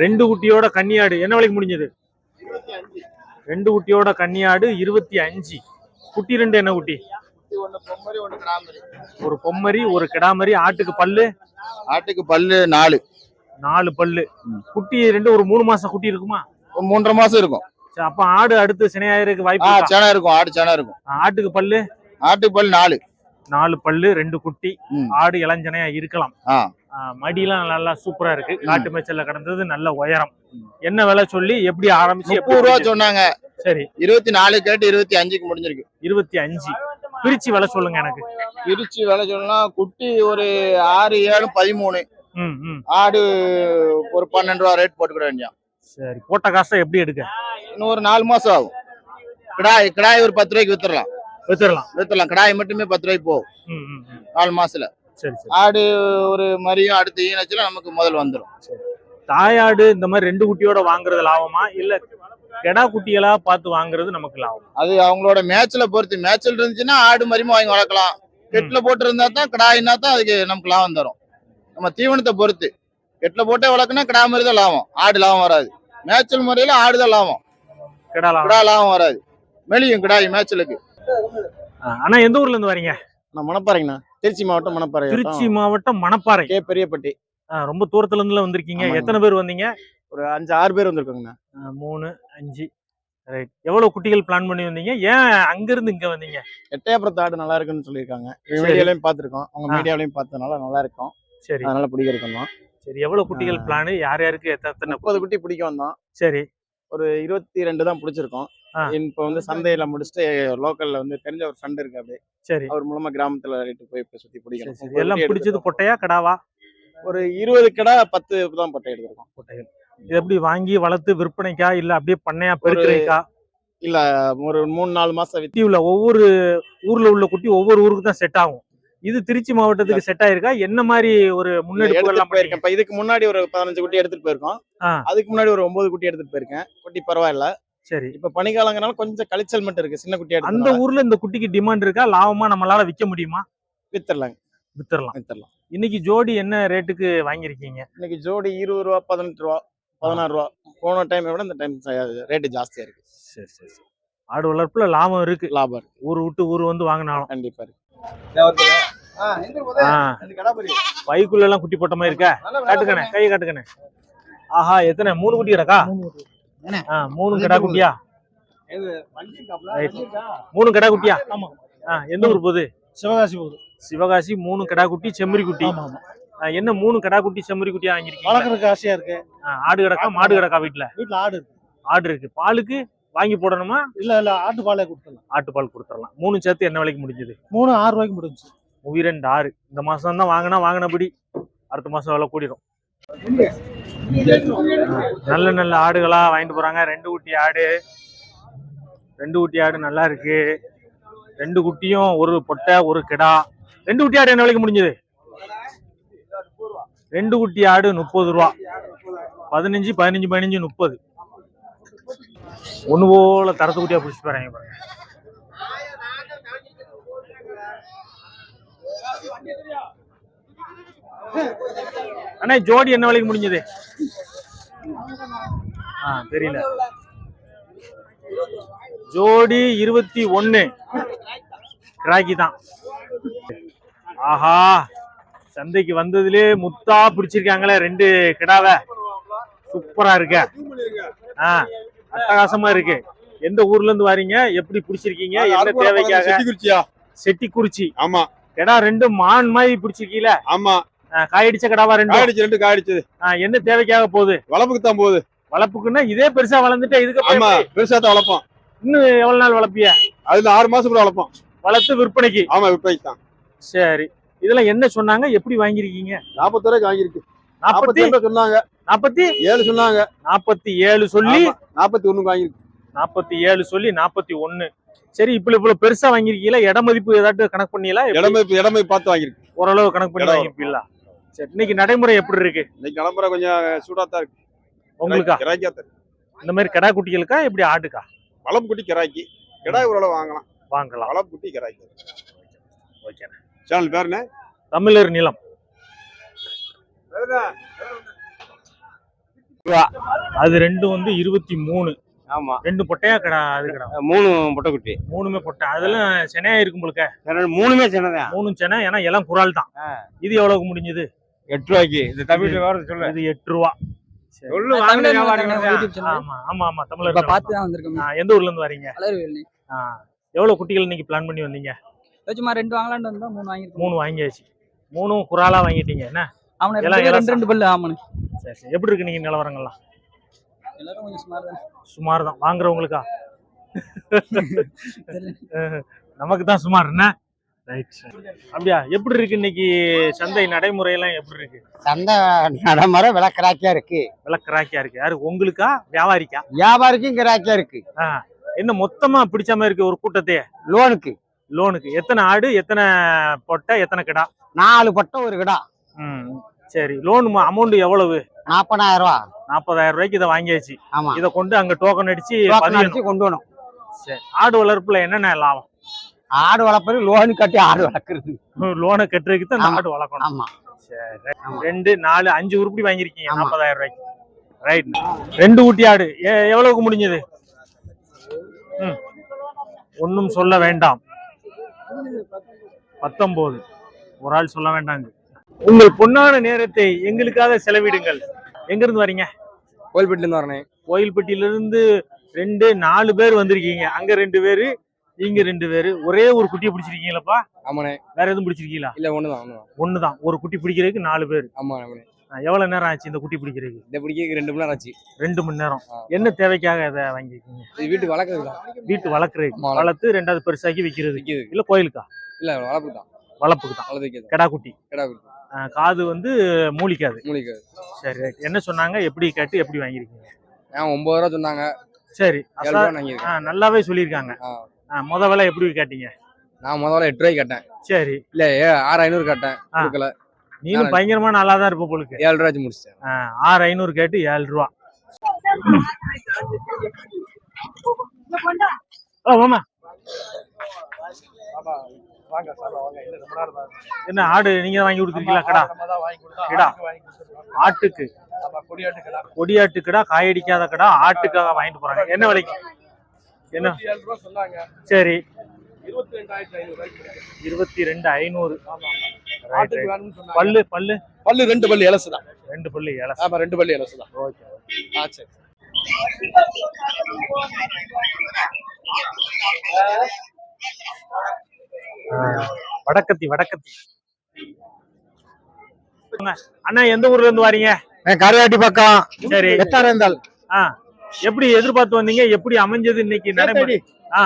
ரெண்டு குட்டியோட கன்னியாடு. என்ன விலைக்கு முடிஞ்சது? ரெண்டு குட்டியோட கன்னியாடு இருபத்தி அஞ்சு. குட்டி ரெண்டு என்ன குட்டி? ஒரு பொம்மரி ஒரு கிடாமரி ஆட்டுக்கு பல்லு? ஆட்டுக்கு பல்லு நாலு. நாலு பல்லு. குட்டி ரெண்டு ஒரு மூணு மாசம் குட்டி இருக்குமா? மூன்றரை மாசம் இருக்கும். அப்ப ஆடு அடுத்து சினையாயிருக்கு வாய்ப்பு? சேனை இருக்கும் ஆடு சேனை இருக்கும். ஆட்டுக்கு பல்லு? ஆட்டுக்கு பல்லு நாலு. நாலு பல்லு ரெண்டு குட்டி. ஆடு இளஞ்சனையா இருக்கலாம். மடியெல்லாம் நல்லா சூப்பரா இருக்கு. காட்டு மேய்ச்சல்ல கிடந்தது நல்ல உயரம். என்ன விலை சொல்லி எப்படி ஆரம்பிச்சு முப்பது ரூபா? சொன்னாங்க. சரி. இருபத்தி நாலு கேட்டு இருபத்தி அஞ்சுக்கு முடிஞ்சிருக்கு. இருபத்தி அஞ்சு. பிரிச்சு விலை சொல்லுங்க எனக்கு. திருச்சி விலை சொல்லலாம் குட்டி ஒரு ஆறு ஏழு பதிமூணு. ஆடு ஒரு பன்னெண்டு ரூபா ரேட் போட்டுக்கிட வேண்டிய சரி. போட்ட காசை எப்படி எடுக்க? இன்னும் ஒரு நாலு மாசம் ஆகும். கிடாய் கிடாய் ஒரு பத்து ரூபாய்க்கு வித்துடலாம். வித்துடலாம். வித்துடலாம். கிடாய் மட்டுமே பத்து ரூபாய்க்கு போகும். நாலு மாசத்துல. ஆடு ஒரு மரியும் அடுத்து ஈனச்சுல நமக்கு முதல் வந்துடும் தாயாடு இந்த மாதிரி ரெண்டு குட்டியோட வாங்குறது லாபமா? இல்ல கெடா குட்டிகளா பார்த்து வாங்குறது நமக்கு லாபம்? அது அவங்களோட மேட்ச்ல பொறுத்து. மேட்ச்ல இருந்துச்சுன்னா ஆடு மரியும் வாங்கி வளர்க்கலாம். கெட்டில் போட்டு இருந்தா தான் கிடாயினா தான் அதுக்கு நமக்கு லாபம் தரும். நம்ம தீவனத்தை பொறுத்து. கெட்டில் போட்டே வளர்க்கணும் கிடா மாதிரி தான் லாபம். ஆடு லாபம் வராது. மேய்ச்சல் முறையில ஆடு தான் லாபம். கெடா லாபம். கிடா லாபம் வராது. மெலியும் கிடாய் மேய்ச்சலுக்கு ஆ, அண்ணா எந்த ஊர்ல இருந்து வரீங்க? நான் மணப்பாறைங்கண்ணா திருச்சி மாவட்டம் மணப்பாறை திருச்சி மாவட்டம் மணப்பாறை. கே. பெரியப்பட்டி. ரொம்ப தூரத்துல இருந்துல வந்திருக்கீங்க. எத்தனை பேர் வந்தீங்க? ஒரு அஞ்சு ஆறு பேர் வந்திருக்கோங்கண்ணா மூணு அஞ்சு. ரைட். எவ்வளவு குட்டிகள் பிளான் பண்ணி வந்தீங்க? ஏன் அங்க இருந்து இங்க வந்தீங்க? எட்டயபுரத்து ஆடு நல்லா இருக்குன்னு சொல்லியிருக்காங்க. சரி. மீடியாலையும் பார்த்துருக்கோம். அவங்க ஆ. மீடியாலையும் பார்த்ததுனால நல்லா இருக்கும். சரி. அதனால பிடிக்கிறோம் சரி. எவ்வளவு குட்டிகள். பிளான்? யார் யாருக்கு எத்த- எத்தனை முப்பது குட்டி பிடிக்க வந்தோம். சரி. ஒரு இருபத்தி ரெண்டு தான் பிடிச்சிருக்கோம். இப்போ வந்து சந்தையில முடிச்சுட்டு லோக்கல்ல வந்து தெரிஞ்ச ஒரு ஃப்ரெண்ட் இருக்கு அப்படியே. சரி. அவர் மூலமா கிராமத்துல ரேட்டு போய் இப்ப சுத்தி பிடிக்கணும். எல்லாம் பிடிச்சது. பொட்டையா கடாவா? ஒரு இருபது கடை பத்து தான் பட்டை எடுத்திருக்கோம். பொட்டைகள் இது எப்படி வாங்கி வளர்த்து விற்பனைக்கா இல்ல அப்படியே பண்ணையா பெருக்கிறீக்கா இல்ல ஒரு மூணு நாலு மாசம் வித்தி உள்ள ஒவ்வொரு ஊர்ல உள்ள குட்டி ஒவ்வொரு ஊருக்கு தான் செட் ஆகும். இது திருச்சி மாவட்டத்துக்கு செட் ஆயிருக்கா? என்ன மாதிரி ஒரு முன்னெடுப்பு போயிருக்கேன். இப்ப இதுக்கு முன்னாடி ஒரு பதினஞ்சு குட்டி எடுத்துட்டு போயிருக்கோம். அதுக்கு முன்னாடி ஒரு ஒன்பது குட்டி எடுத்துட்டு போயிருக்கேன். குட்டி பரவாயில்ல. சரி. இப்ப பனிக்காலங்கனால கொஞ்சம் கழிச்சல் மட்டும் இருக்கு. சின்ன குட்டி அந்த ஊர்ல இந்த குட்டிக்கு டிமாண்ட் இருக்கா? லாபமா நம்மளால விற்க முடியுமா? வித்துடலாங்க வித்துடலாம் வித்துடலாம் இன்னைக்கு ஜோடி என்ன ரேட்டுக்கு வாங்கியிருக்கீங்க? இன்னைக்கு ஜோடி இருபது ரூபா பதினெட்டு ரூபா பதினாறு ரூபா. போன டைமை விட இந்த டைம் ரேட்டு ஜாஸ்தியா இருக்கு. சரி சரி சரி. ஆடு வளர்ப்புல லாபம் இருக்கு. லாபம் இருக்கு. ஊர் விட்டு ஊர் வந்து வாங்கினாலும். கண்டிப்பா இருக்கு. ஆ பைக்குள்ள எல்லாம் குட்டி போட்ட மாதிரி இருக்கா? காட்டுக்கண்ணே கை காட்டுக்கண்ணே. ஆஹா எத்தனை? மூணு குட்டி கிடக்கா மூணு கடா குட்டியா. மூணு கடா குட்டியா? எந்த ஊர் போகுது? சிவகாசி போகுது. சிவகாசி மூணு கடா குட்டி செம்மறி குட்டி. என்ன மூணு கடா குட்டி செம்மறி குட்டியா வாங்கிருக்கீங்க வளர்க்கறதுக்கு ஆசையா இருக்கு. ஆடு கிடக்கா? மாடு கிடக்கா வீட்டுல வீட்டுல ஆடு இருக்கு. ஆடு இருக்கு. பாலுக்கு வாங்கி போடணுமா? இல்ல இல்ல ஆட்டு பாலே கொடுத்துடலாம். ஆட்டுப்பால் கொடுத்துடலாம். மூணு சேர்த்து என்ன விலைக்கு முடிஞ்சது? மூணு ஆறு ரூபாய்க்கு முடிஞ்சு உயிரெண்டு ஆறு. இந்த மாசம் தான் வாங்கினா வாங்கினபடி அடுத்த மாசம் விலை கூடிடும் நல்ல நல்ல ஆடுகளா வாங்கிட்டு போறாங்க. ரெண்டு குட்டி ஆடு. ரெண்டு குட்டி ஆடு நல்லா இருக்கு. ரெண்டு குட்டியும் ஒரு பொட்டை ஒரு கிடா. ரெண்டு குட்டி ஆடு என்ன விலைக்கு முடிஞ்சது? ரெண்டு குட்டி ஆடு முப்பது ரூபா. பதினஞ்சு பதினஞ்சு பதினஞ்சு முப்பது. ஒண்ணு போல தரத்து குட்டியா பிடிச்சி போறாங்க பாருங்க. அண்ணா ஜோடி என்ன விலைக்கு முடிஞ்சது? ஆ தெரியல. ஜோடி இருபத்தி ஒன்னு. கிராக்கி தான். ஆஹா சந்தைக்கு வந்ததுலே முத்தா பிடிச்சிருக்காங்களே ரெண்டு கிடாவை. சூப்பரா இருக்க. ஆ அட்டகாசமா இருக்கு. எந்த ஊர்ல இருந்து வாரீங்க? எப்படி பிடிச்சிருக்கீங்க? என்ன தேவைக்காக? செட்டிக்குறிச்சி ஆமா. கிடா ரெண்டு மான் மாதிரி பிடிச்சிருக்கீல? ஆமா. காயடிச்ச கிடாவா ரெண்டு காயடிச்சு ரெண்டு காயடிச்சது. என்ன தேவைக்காக போகுது? வளப்புக்கு தான் போகுது. வளர்ப்புக்குன்னா இதே பெருசா வளர்ந்துட்டு இதுக்கு ஆமா பெருசா தான் வளர்ப்போம். இன்னும் எவ்வளவு நாள் வளர்ப்பிய? அதுல ஆறு மாசம் கூட வளர்ப்போம். வளர்த்து விற்பனைக்கு? ஆமா விற்பனைக்கு தான். சரி. இதெல்லாம் என்ன சொன்னாங்க? எப்படி வாங்கிருக்கீங்க நாற்பது ரூபாய்க்கு வாங்கியிருக்கு. நாற்பத்தி? நாற்பத்தி சொன்னாங்க. நாற்பத்தி? ஏழு சொன்னாங்க. நாற்பத்தி ஏழு சொல்லி? நாற்பத்தி ஒண்ணுக்கு வாங்கியிருக்கு. நாற்பத்தி ஏழு சொல்லி நாற்பத்தி ஒண்ணு. சரி இப்ப இவ்வளவு பெருசா வாங்கிருக்கீங்களா இட மதிப்பு ஏதாட்டும் கணக்கு பண்ணீங்களா? இடமை இடமை பார்த்து வாங்கியிருக்கு. ஓரளவு கணக்கு பண்ணி. வாங்கிருப்பீங்களா சரி. இன்னைக்கு நடைமுறை எப்படி இருக்கு? இன்னைக்கு கிளம்புற கொஞ்சம் சூடா தான் இருக்கு. உங்களுக்கா? கிராக்கியா தான். இந்த மாதிரி கடா குட்டிகளுக்கா எப்படி ஆட்டுக்கா? வளப்பு குட்டி கிராக்கி. கிடாய் ஓரளவு வாங்கலாம். வாங்கலாம். வளப்பு குட்டி கிராக்கி. ஓகே. சேனல் பேர் என்ன? தமிழர் நிலம். அது ரெண்டும் வந்து இருபத்தி மூணு. ஆமா. ரெண்டு பொட்டையா கடா அது கடா? மூணு முட்டைக்குட்டி மூணுமே பொட்டை. அதெல்லாம் செனையா இருக்கும் போலுக்க. ரெண்டு- மூணுமே சின்னதான். மூணும் செனை ஏன்னா எல்லாம் குறால் தான். இது எவ்வளவுக்கு முடிஞ்சது? எட்டு ரூபாய்க்கு இந்த தமிழ் விவரம் சொல்லு இது எட்டு ரூபா எந்த ஊர்ல இருந்து வரீங்க? எவ்வளவு குட்டிகள் இன்னைக்கு பிளான் பண்ணி வந்தீங்க? சும்மா ரெண்டு வாங்கலாம்னு வந்தா மூணு வாங்கிருக்கோம் மூணு வாங்கியாச்சு. மூணும் குறாலா வாங்கிட்டீங்க என்ன? அவனை ரெண்டு எல்லாம் ரெண்டு ரெண்டு பல்லு ஆமாண்ணு. சரி சரி. எப்படி இருக்கு நீங்க நிலவரங்கள்லாம்? எல்லாரும் கொஞ்சம் சுமார் தான் சுமார் தான் வாங்குறவங்களுக்கா நமக்கு தான் சுமார் என்ன? ரைட் அப்படியா? எப்படி இருக்கு இன்னைக்கு சந்தை நடைமுறையெல்லாம் எப்படி இருக்கு? சந்தை நடைமுறை விலை கிராக்கியா இருக்கு. விலை கிராக்கியா இருக்கு. யாரு உங்களுக்கா? வியாபாரிக்கா? வியாபாரிக்கும் கிராக்கியா இருக்கு. என்ன மொத்தமா பிடிச்ச மாதிரி இருக்கு ஒரு கூட்டத்தையே லோனுக்கு. லோனுக்கு. எத்தனை ஆடு எத்தனை பொட்டை எத்தனை கிடா? நாலு பட்டம் ஒரு கிடா. ம். சரி. லோன் அமௌண்ட் எவ்வளவு? நாற்பதாயிரம் ரூபா. நாற்பதாயிரம் ரூபாய்க்கு இதை வாங்கியாச்சு. ஆமா. இதை கொண்டு அங்க டோக்கன் அடிச்சு கொண்டு வரணும். சரி. ஆடு வளர்ப்புல என்னென்ன லாபம்? ஆடு வளர்ப்பது லோனு கட்டி ஆடு வளர்க்குறது. லோனை கட்டுறதுக்கு தான். ஆடு வளர்க்கணும். ஆமா. சரி. ரெண்டு நாலு அஞ்சு உருப்படி வாங்கியிருக்கீங்க. நாற்பதாயிரம் ரூபாய்க்கு. ரைட் ரெண்டு ஊட்டி ஆடு. எவ்வளவுக்கு முடிஞ்சது? ம். ஒன்றும் சொல்ல வேண்டாம். பத்தொன்பது ஒரு ஆள் சொல்ல வேண்டாங்க. உங்கள் பொன்னான நேரத்தை எங்களுக்காக செலவிடுங்கள். எங்க இருந்து வரீங்க? கோயில்பேட்டில இருந்து வரேன். கோயில்பட்டியிலிருந்து ரெண்டு நாலு பேர் வந்திருக்கீங்க. அங்க ரெண்டு பேரு இங்க ரெண்டு பேரு ஒரே ஒரு குட்டியை பிடிச்சிருக்கீங்களப்பா? ஆமாண்ணே. வேற எதுவும் பிடிச்சிருக்கீங்களா? இல்ல ஒண்ணுதான் ஒண்ணுதான். ஒரு குட்டி பிடிக்கிறதுக்கு நாலு பேர். ஆமா எவ்வளவு நேரம் ஆச்சு இந்த குட்டி பிடிக்கிறதுக்கு? இந்த பிடிக்க ரெண்டு மணி நேரம் ஆச்சு. ரெண்டு மணி நேரம். என்ன தேவைக்காக இதை வாங்கியிருக்கீங்க? இது வீட்டுக்கு வளர்க்குறது தான். வீட்டு வளர்க்குறதுக்கு ஆமா. வளர்த்து ரெண்டாவது பெருசாக்கி விற்கிறது. இல்ல கோயிலுக்கா? இல்ல வளர்ப்பு தான். வளர்ப்புக்கு தான். கெடா குட்டி. கிடா குட்டி. காது வந்து மூலிக்காது. மூலிகை சரி. என்ன சொன்னாங்க? எப்படி கேட்டு எப்படி வாங்கியிருக்கீங்க? ஏன் ஒன்பது ரூபா சொன்னாங்க. சரி நல்லாவே சொல்லியிருக்காங்க. முத விலை எப்படி கேட்டீங்க? நான் முதல்ல எட்டு ரூபாய்க்கு கேட்டேன். சரி. இல்ல ஏ ஆறு ஐநூறு கேட்டேன். கொடுக்கல. நீனும் நான் பயங்கரமா நல்லா தான் இருப்ப போலுக்கு. ஏழு ரூபாய்க்கு முடிச்சிட்டேன். ஆ, ஆறு ஐநூறு கேட்டு ஏழு ரூபா. ஓ மாமா. என்ன ஆடு நீங்க வாங்கி கொடுத்துருக்கீங்களா? கடா? கிடா. ஆட்டுக்கு கொடியாட்டு கடா. காயடிக்காத கடா ஆட்டுக்காக வாங்கிட்டு போறாங்க. என்ன விலைக்கு? என்ன? சரி. இருபத்தி ரெண்டு ஐநூறு. பல்லு பல்லு? பல்லு ரெண்டு பல்லு இலசு தான். ரெண்டு பல்லு இலசு ஆமா ரெண்டு பல்லு இலசு தான். ஓகே ஆ சரி வடக்கத்தி வடக்கத்தி. அண்ணா எந்த ஊர்ல இருந்து வாரீங்க? கருவாட்டி பக்கம். சரி. எத்தாரந்தால் ஆ. எப்படி எதிர்பார்த்து வந்தீங்க? எப்படி அமைஞ்சது இன்னைக்கு நடைமுறை? ஆ.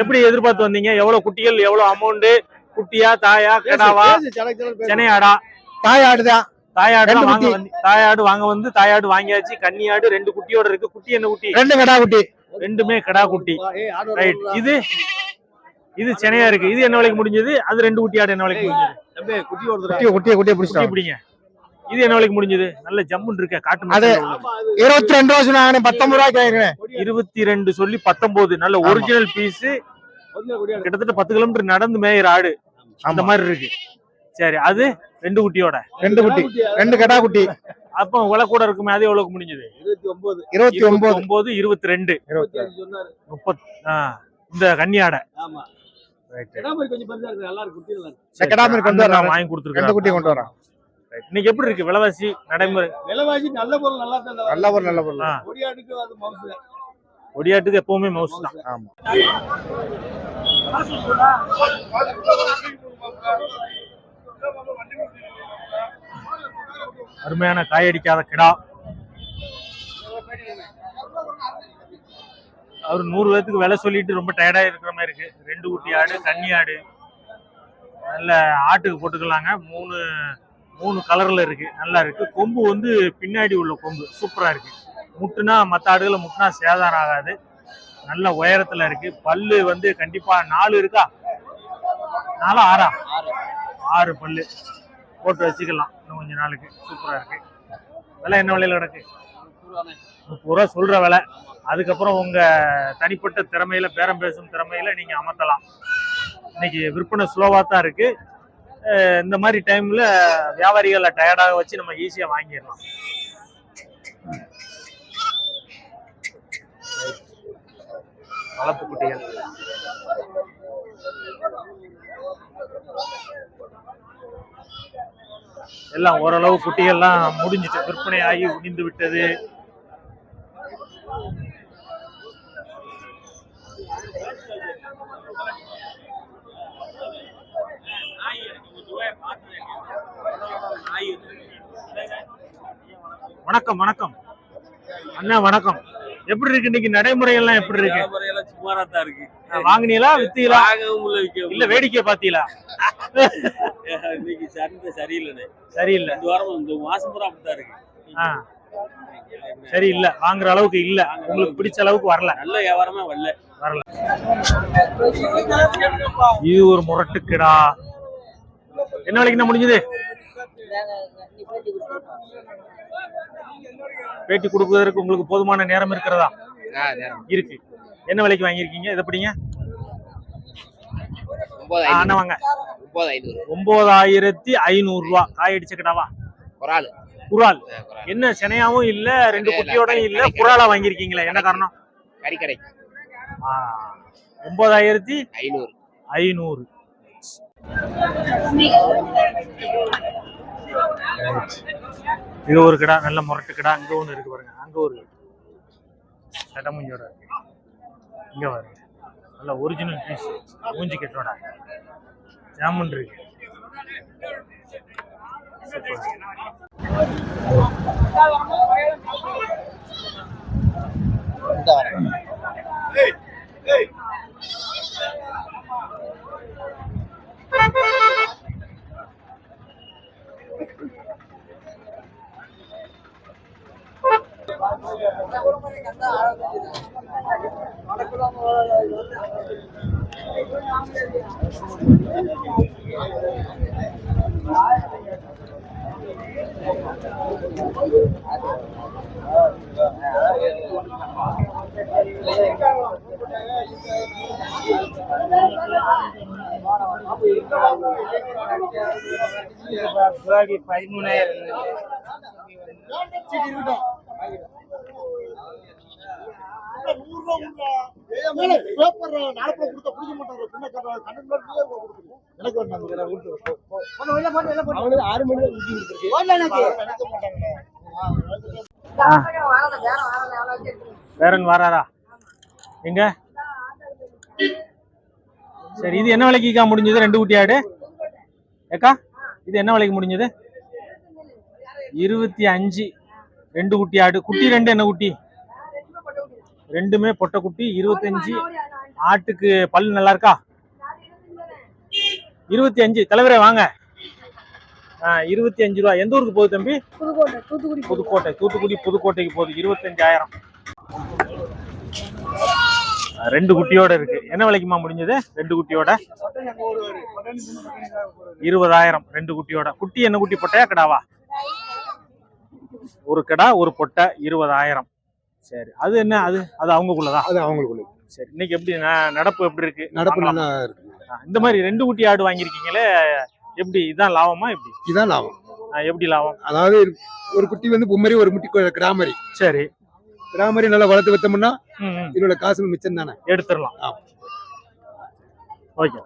எப்படி எதிர்பார்த்து வந்தீங்க? எவ்வளவு குட்டிகள் எவ்வளவு அமௌண்ட் குட்டியா தாயா கிடாவா? சென்னையாடா? தாயாடுதான் தாயாடு வாங்க. வந்து தாயாடு வாங்க வந்து தாயாடு வாங்கியாச்சு. கன்னியாடு ரெண்டு குட்டியோட இருக்கு. குட்டி என்ன குட்டி? ரெண்டு கடா குட்டி. ரெண்டுமே கடா குட்டி. ரைட் இது இது சென்னையா இருக்கு. இது என்ன விலைக்கு முடிஞ்சது? அது ரெண்டு குட்டி ஆடு என்ன விலைக்கு முடிஞ்சது? குட்டி ஒரு குட்டியை குட்டியை குட்டியை குட்டி பிடிச்சிட்டோம் பிடிங்க. இது என்ன விலைக்கு முடிஞ்சது? நல்ல ஜம்முன்னு இருக்க காட்டு அது-. இருபத்தி ரெண்டு ரூபா சொன்னாங்க பத்தொன்பது ரூபாய்க்கு இருபத்தி ரெண்டு சொல்லி பத்தொன்பது நல்ல ஒரிஜினல் பீஸ் கிட்டத்தட்ட பத்து கிலோமீட்டர் நடந்து மேயிற ஆடு. அந்த. மாதிரி இருக்கு. சரி அது ரெண்டு குட்டியோட. ரெண்டு குட்டி ரெண்டு கடா குட்டி. அப்போ விலை கூட இருக்குமே அது எவ்வளவுக்கு முடிஞ்சது? இருபத்தி ஒன்பது இருபத்தி ஒன்பது இருபத்தி ரெண்டு முப்பத் இந்த கன்னியாடை. வாங்கி ரெண்டு கொடுத்துருக்கேன் குட்டி கொண்டு வரேன். இன்னைக்கு எப்படி இருக்கு? விலைவாசி நடைமுறை? விலைவாசி நல்ல பொருள் நல்லா தான் நல்ல பொருள் நல்ல பொருள். ஆ, கொடியாட்டுக்கு அது மவுசு ஒடியாட்டுக்கு எப்பவுமே மவுஸ் தான். ஆமா. அருமையான காயடிக்காத கிடா. அவர் நூறு பேத்துக்கு விலை சொல்லிட்டு ரொம்ப டயர்டா இருக்கிற மாதிரி இருக்கு. ரெண்டு குட்டி ஆடு கன்னி ஆடு. நல்ல ஆட்டுக்கு போட்டுக்கலாங்க. மூணு மூணு கலர்ல இருக்கு. நல்லா இருக்கு. கொம்பு வந்து பின்னாடி உள்ள கொம்பு. சூப்பரா இருக்கு. முட்டுனா மற்ற ஆடுகளை முட்டுனா சேதாரம் ஆகாது. நல்ல உயரத்துல இருக்கு. பல்லு வந்து கண்டிப்பா நாலு இருக்கா? நாலா? ஆறா? ஆறு. பல்லு. போட்டு வச்சுக்கலாம். இன்னும் கொஞ்ச நாளுக்கு. சூப்பரா இருக்கு. விலை என்ன விலையில கிடக்கு? முப்பது ரூபா சொல்ற விலை. அதுக்கப்புறம் உங்க தனிப்பட்ட திறமையில பேரம் பேசும் திறமையில நீங்க அமர்த்தலாம். இன்னைக்கு விற்பனை ஸ்லோவா தான் இருக்கு. அஹ் இந்த மாதிரி டைம்ல வியாபாரிகளை டயர்டாக வச்சு நம்ம ஈஸியாக வாங்கிடலாம். வளர்ப்பு குட்டிகள் எல்லாம் ஓரளவு குட்டிகள்லாம் முடிஞ்சிட்டு விற்பனை ஆகி உடிந்து விட்டது. வணக்கம் வணக்கம். அண்ணா வணக்கம். எப்படி இருக்கு இன்னைக்கு? நடைமுறை எல்லாம் எப்படி இருக்கு? வியாபாரம் சுமாரா தான் இருக்கு வாங்குனீங்களா வித்தீங்களா? இல்ல வேடிக்கை பாத்தீங்களா இன்னைக்கு சந்தை சரியில்லைண்ணே. சரியில்லை. இந்த வாரம் இந்த மாசம் பூரா இருக்கு. சரி இல்ல வாங்குற அளவுக்கு இல்ல. உங்களுக்கு பிடிச்ச அளவுக்கு வரல. நல்ல வியாபாரமே வரல. இது ஒரு முரட்டுக்கிடா. என்ன விலைக்கு என்ன முடிஞ்சது? பேட்டி கொடுப்பதற்கு உங்களுக்கு போதுமான நேரம் இருக்கிறதா? இருக்கு. என்ன விலைக்கு வாங்கியிருக்கீங்க? இதை பிடிங்க. ஆ, அண்ணா வாங்க. ஒன்பதாயிரத்தி ஐநூறு. ரூபா காய் அடிச்ச கிடாவா? ஒரு ஆளு குரால் என்ன செனையாவும் இல்ல ரெண்டு குட்டியோடயும் இல்ல குராலா வாங்கியிருக்கீங்களா. என்ன காரணம்? கறிக்கடை. ஒன்பதாயிரத்தி ஐநூறு. ஐநூறு. இது ஒரு கிடா நல்ல முரட்டு கிடா. அங்க ஒன்று இருக்கு பாருங்க. அங்க ஒரு சட்டமுஞ்சோட இருக்கு. இங்க பாருங்க. நல்ல ஒரிஜினல் பீஸ் மூஞ்சி கட்டோட. ஜாமுன் இருக்கு. சூப்பர். வேறன் வாராரா? எங்க? சரி இது என்ன விலைக்குக்கா முடிஞ்சது? ரெண்டு குட்டி ஆடு. ஏக்கா? இது என்ன விலைக்கு முடிஞ்சது? இருபத்தி அஞ்சு. ரெண்டு குட்டி ஆடு. குட்டி ரெண்டு என்ன குட்டி? ரெண்டுமே பொட்டை குட்டி. இருபத்தஞ்சு ஆட்டுக்கு பல் நல்லா இருக்கா? இருபத்தி அஞ்சு. தலைவரே வாங்க. இருபத்தி அஞ்சு ரூபா. எந்த ஊருக்கு போகுது தம்பி? புதுக்கோட்டை தூத்துக்குடி புதுக்கோட்டை தூத்துக்குடி புதுக்கோட்டைக்கு போகுது. இருபத்தஞ்சாயிரம். ரெண்டு குட்டியோட இருக்கு. என்ன விலைக்குமா முடிஞ்சது? ரெண்டு குட்டியோட? இருபதாயிரம். ரெண்டு குட்டியோட. குட்டி என்ன குட்டி? பொட்டையா கிடாவா? ஒரு கிடா ஒரு பொட்டை இருபதாயிரம். சரி. அது என்ன? அது அது அவங்களுக்குள்ளதா? அது அவங்களுக்குள்ள. சரி. இன்னைக்கு எப்படி நடப்பு எப்படி இருக்கு? நடப்பு? நல்லா இருக்கு இந்த மாதிரி ரெண்டு குட்டி ஆடு வாங்கியிருக்கீங்களே எப்படி இதான் லாபமா எப்படி? இதான் லாபம். எப்படி லாபம்? அதாவது ஒரு குட்டி வந்து பொம்மரி ஒரு முட்டி கொ- கிடாமரி சரி. கிடாமரி நல்லா வளர்த்து வைத்தோம்னா. இதோட காசு மிச்சம் தானே எடுத்துடலாம். ஓகே